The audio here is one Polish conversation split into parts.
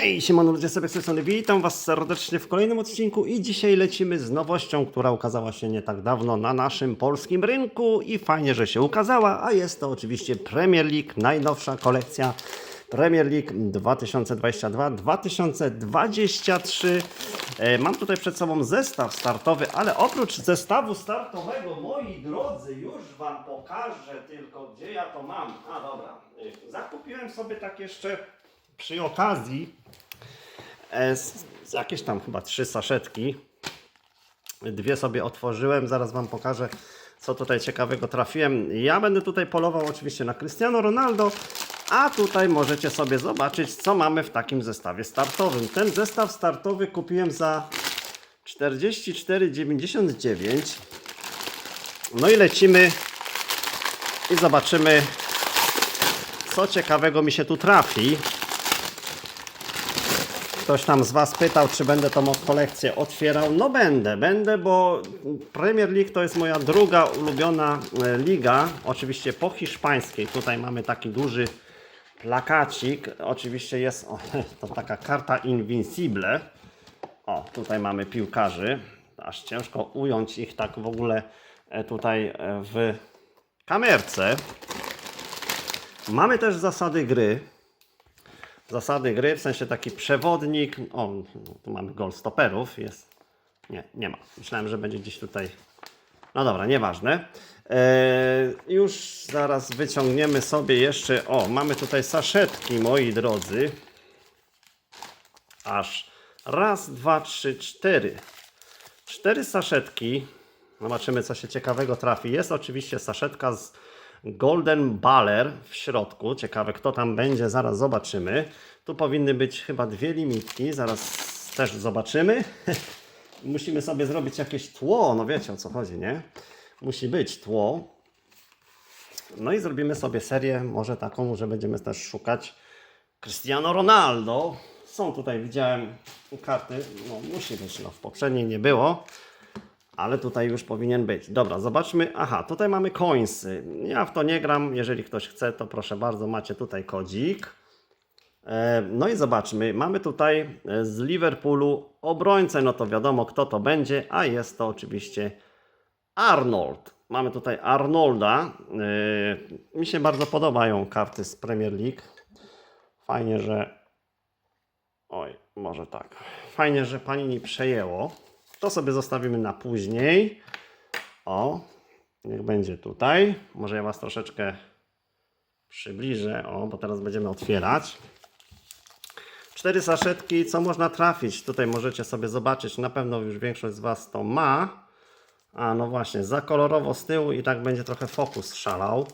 Hej, siemano ludzie sobie z strony, witam was serdecznie w kolejnym odcinku i dzisiaj lecimy z nowością, która ukazała się nie tak dawno na naszym polskim rynku i fajnie, że się ukazała, a jest to oczywiście Premier League, najnowsza kolekcja Premier League 2022-2023. E, Mam tutaj przed sobą zestaw startowy, ale oprócz zestawu startowego, moi drodzy, już wam pokażę tylko, gdzie ja to mam. A dobra, E, zakupiłem sobie tak jeszcze przy okazji e, z, jakieś tam chyba trzy saszetki. Dwie sobie otworzyłem, zaraz Wam pokażę, co tutaj ciekawego trafiłem. Ja będę tutaj polował oczywiście na Cristiano Ronaldo, a tutaj możecie sobie zobaczyć, co mamy w takim zestawie startowym. Ten zestaw startowy kupiłem za 44,99. No i lecimy i zobaczymy, co ciekawego mi się tu trafi. Ktoś tam z Was pytał, czy będę tą kolekcję otwierał. No będę, będę, bo Premier League to jest moja druga ulubiona e, liga. Oczywiście po hiszpańskiej. Tutaj mamy taki duży plakacik. Oczywiście jest o, to taka karta Invincible. O, tutaj mamy piłkarzy. Aż ciężko ująć ich tak w ogóle e, tutaj e, w kamerce. Mamy też zasady gry. Zasady gry, w sensie taki przewodnik. O, tu mamy gol stoperów. Jest. Nie, nie ma. Myślałem, że będzie gdzieś tutaj. No dobra, nieważne. Eee, już zaraz wyciągniemy sobie jeszcze. O, mamy tutaj saszetki, moi drodzy. Aż raz, dwa, trzy, cztery. Cztery saszetki. Zobaczymy, co się ciekawego trafi. Jest oczywiście saszetka z Golden Baller w środku. Ciekawe, kto tam będzie, zaraz zobaczymy. Tu powinny być chyba dwie limitki, zaraz też zobaczymy. Musimy sobie zrobić jakieś tło, no wiecie o co chodzi, nie? Musi być tło. No i zrobimy sobie serię, może taką, że będziemy też szukać Cristiano Ronaldo. Są tutaj, widziałem karty, no musi być, no w poprzedniej nie było. Ale tutaj już powinien być. Dobra, zobaczmy. Aha, tutaj mamy coinsy. Ja w to nie gram. Jeżeli ktoś chce, to proszę bardzo, macie tutaj kodzik. E, No i zobaczmy. Mamy tutaj e, z Liverpoolu obrońcę. No to wiadomo, kto to będzie. A jest to oczywiście Arnold. Mamy tutaj Arnolda. E, Mi się bardzo podobają karty z Premier League. Fajnie, że. Oj, może tak. Fajnie, że pani nie przejęło. To sobie zostawimy na później. O, niech będzie tutaj. Może ja Was troszeczkę przybliżę, o, bo teraz będziemy otwierać. Cztery saszetki, co można trafić? Tutaj możecie sobie zobaczyć, na pewno już większość z Was to ma. A no właśnie, za kolorowo z tyłu i tak będzie trochę fokus szalał.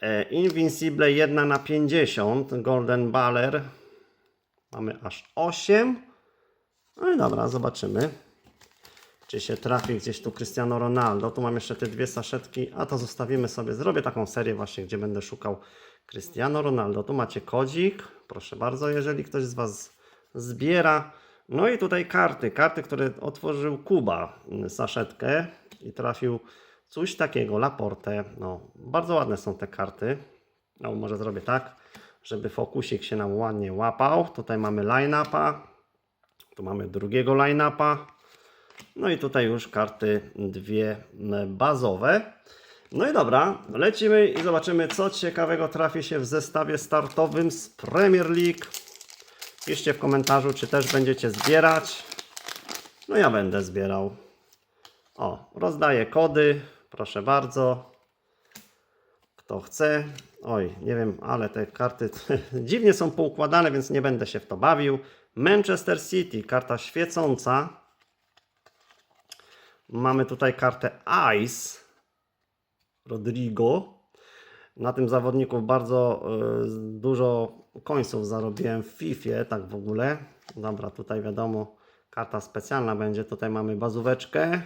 E, Invincible 1 na 50, Golden Baller. Mamy aż 8. No i dobra, zobaczymy czy się trafi gdzieś tu Cristiano Ronaldo. Tu mam jeszcze te dwie saszetki, a to zostawimy sobie. Zrobię taką serię właśnie, gdzie będę szukał Cristiano Ronaldo. Tu macie kodzik, proszę bardzo, jeżeli ktoś z Was zbiera. No i tutaj karty, karty, które otworzył Kuba, mm, saszetkę i trafił coś takiego, Laporte. No, bardzo ładne są te karty. No, może zrobię tak, żeby fokusik się nam ładnie łapał. Tutaj mamy line-upa, tu mamy drugiego line-upa. No i tutaj już karty dwie bazowe. No i dobra, lecimy i zobaczymy, co ciekawego trafi się w zestawie startowym z Premier League. Piszcie w komentarzu, czy też będziecie zbierać. No ja będę zbierał. O, rozdaję kody, proszę bardzo. Kto chce. Oj, nie wiem, ale te karty dziwnie są poukładane, więc nie będę się w to bawił. Manchester City, karta świecąca. Mamy tutaj kartę Ice Rodrigo. Na tym zawodniku bardzo y, dużo końców zarobiłem w FIFA, tak w ogóle. Dobra, tutaj wiadomo, karta specjalna będzie. Tutaj mamy bazóweczkę,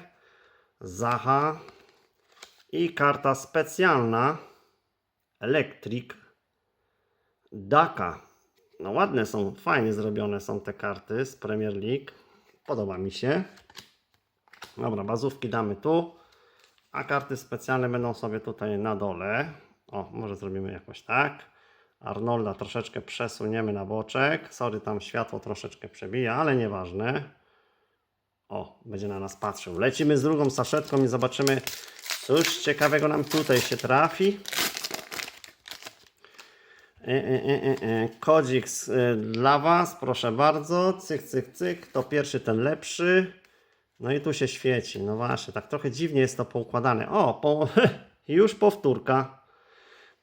Zaha i karta specjalna Electric Daka. No ładne są, fajnie zrobione są te karty z Premier League. Podoba mi się. Dobra, bazówki damy tu, a karty specjalne będą sobie tutaj na dole. O, może zrobimy jakoś tak. Arnolda troszeczkę przesuniemy na boczek. Sorry, tam światło troszeczkę przebija, ale nieważne. O, będzie na nas patrzył. Lecimy z drugą saszetką i zobaczymy, cóż ciekawego nam tutaj się trafi. E, e, e, e, e. Kodzik e, dla Was, proszę bardzo. Cyk, cyk, cyk. To pierwszy, ten lepszy. No i tu się świeci. No właśnie, tak trochę dziwnie jest to poukładane. O, po, już powtórka.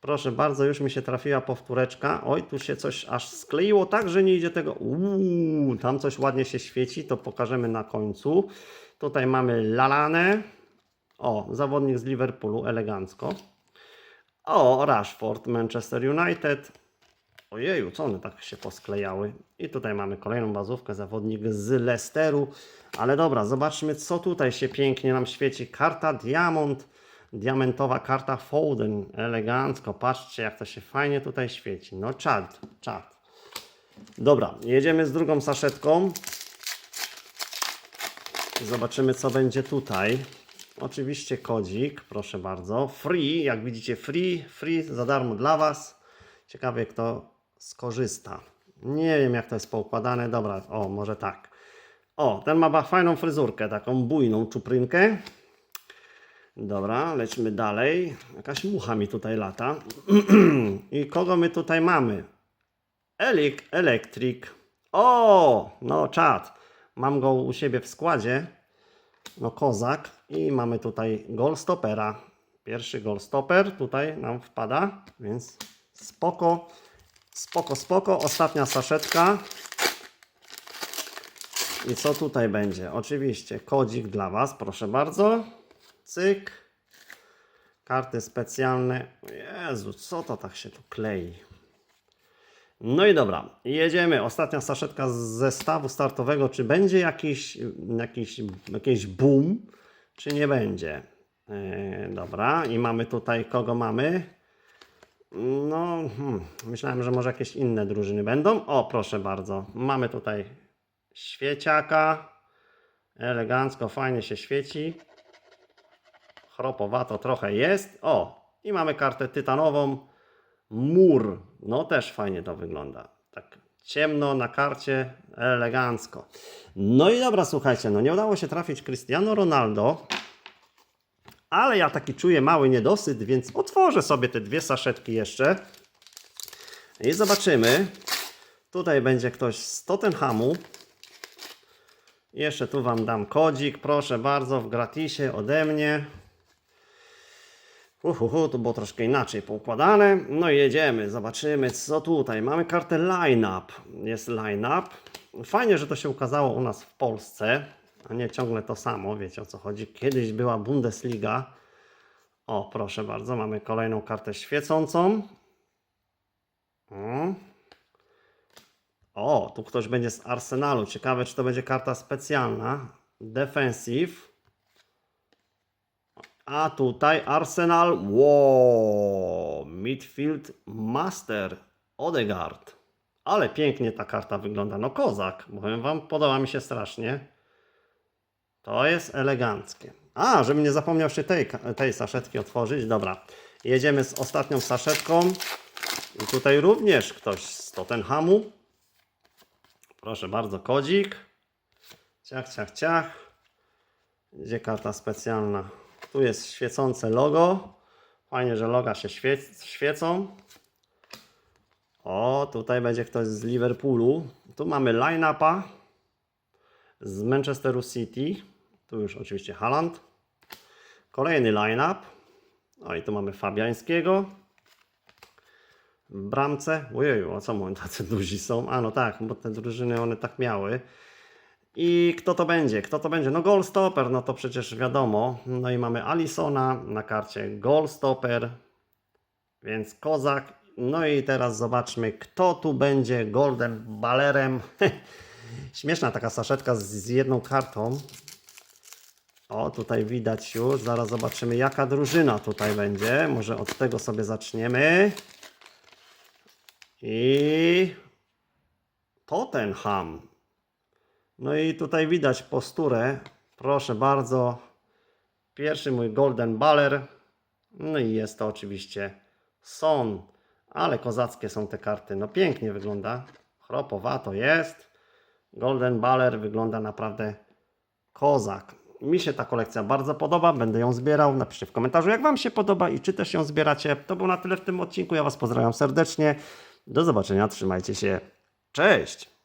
Proszę bardzo, już mi się trafiła powtóreczka. Oj, tu się coś aż skleiło tak, że nie idzie tego. Uuu, tam coś ładnie się świeci, to pokażemy na końcu. Tutaj mamy Lalanę. O, zawodnik z Liverpoolu, elegancko. O, Rashford, Manchester United. Ojeju, co one tak się posklejały? I tutaj mamy kolejną bazówkę, zawodnik z Leicesteru. Ale dobra, zobaczmy co tutaj się pięknie nam świeci. Karta Diamond, diamentowa karta Foden, elegancko. Patrzcie jak to się fajnie tutaj świeci. No czad, czad. Dobra, jedziemy z drugą saszetką. Zobaczymy co będzie tutaj. Oczywiście kodzik, proszę bardzo. Free, jak widzicie free, free za darmo dla Was. Ciekawie kto skorzysta. Nie wiem jak to jest poukładane. Dobra, o może tak. O, ten ma fajną fryzurkę, taką bujną czuprynkę. Dobra, lećmy dalej. Jakaś mucha mi tutaj lata. I kogo my tutaj mamy? Elik, Electric. O, no czad. Mam go u siebie w składzie. No kozak. I mamy tutaj Goalstopera. Pierwszy Goalstopper tutaj nam wpada, więc spoko. Spoko, spoko. Ostatnia saszetka. I co tutaj będzie? Oczywiście kodzik dla Was, proszę bardzo. Cyk. Karty specjalne. Jezu, co to tak się tu klei? No i dobra, jedziemy. Ostatnia saszetka z zestawu startowego. Czy będzie jakiś, jakiś, jakiś boom, czy nie będzie? Yy, dobra, i mamy tutaj, kogo mamy? No, hmm, myślałem, że może jakieś inne drużyny będą. O, proszę bardzo. Mamy tutaj świeciaka. Elegancko, fajnie się świeci. Chropowato trochę jest. O, i mamy kartę tytanową. Mur. No też fajnie to wygląda. Tak ciemno na karcie, elegancko. No i dobra, słuchajcie, no nie udało się trafić Cristiano Ronaldo, ale ja taki czuję mały niedosyt, więc otworzę sobie te dwie saszetki jeszcze i zobaczymy. Tutaj będzie ktoś z Tottenhamu. Jeszcze tu Wam dam kodzik, proszę bardzo, w gratisie ode mnie. Uhuhu, to było troszkę inaczej poukładane. No i jedziemy, zobaczymy co tutaj. Mamy kartę line-up. Jest line-up. Fajnie, że to się ukazało u nas w Polsce, a nie ciągle to samo, wiecie o co chodzi. Kiedyś była Bundesliga. O, proszę bardzo, mamy kolejną kartę świecącą. O. O, tu ktoś będzie z Arsenalu. Ciekawe, czy to będzie karta specjalna. Defensive. A tutaj Arsenal. Wow, midfield master Odegaard. Ale pięknie ta karta wygląda. No kozak, powiem wam, podoba mi się strasznie. To jest eleganckie. A, żebym nie zapomniał się tej, tej saszetki otworzyć. Dobra, jedziemy z ostatnią saszetką. I tutaj również ktoś z Tottenhamu. Proszę bardzo, kodzik. Ciach, ciach, ciach. Gdzie karta specjalna? Tu jest świecące logo. Fajnie, że loga się świe świecą. O, tutaj będzie ktoś z Liverpoolu. Tu mamy line-upa z Manchesteru City. Tu już oczywiście Haaland. Kolejny line-up. O i tu mamy Fabiańskiego. W bramce. Ojeju, a co mówią, tacy duzi są? A no tak, bo te drużyny one tak miały. I kto to będzie? Kto to będzie? No goalstopper, no to przecież wiadomo. No i mamy Alisona na karcie goalstopper, więc kozak. No i teraz zobaczmy, kto tu będzie golden ballerem. Śmieszna taka saszetka z, z jedną kartą. O, tutaj widać już. Zaraz zobaczymy, jaka drużyna tutaj będzie. Może od tego sobie zaczniemy. I Tottenham. No i tutaj widać posturę. Proszę bardzo. Pierwszy mój Golden Baller. No i jest to oczywiście Son. Ale kozackie są te karty. No pięknie wygląda. Chropowato jest. Golden Baller wygląda naprawdę kozak. Mi się ta kolekcja bardzo podoba, będę ją zbierał. Napiszcie w komentarzu, jak Wam się podoba i czy też ją zbieracie. To było na tyle w tym odcinku. Ja Was pozdrawiam serdecznie. Do zobaczenia, trzymajcie się. Cześć!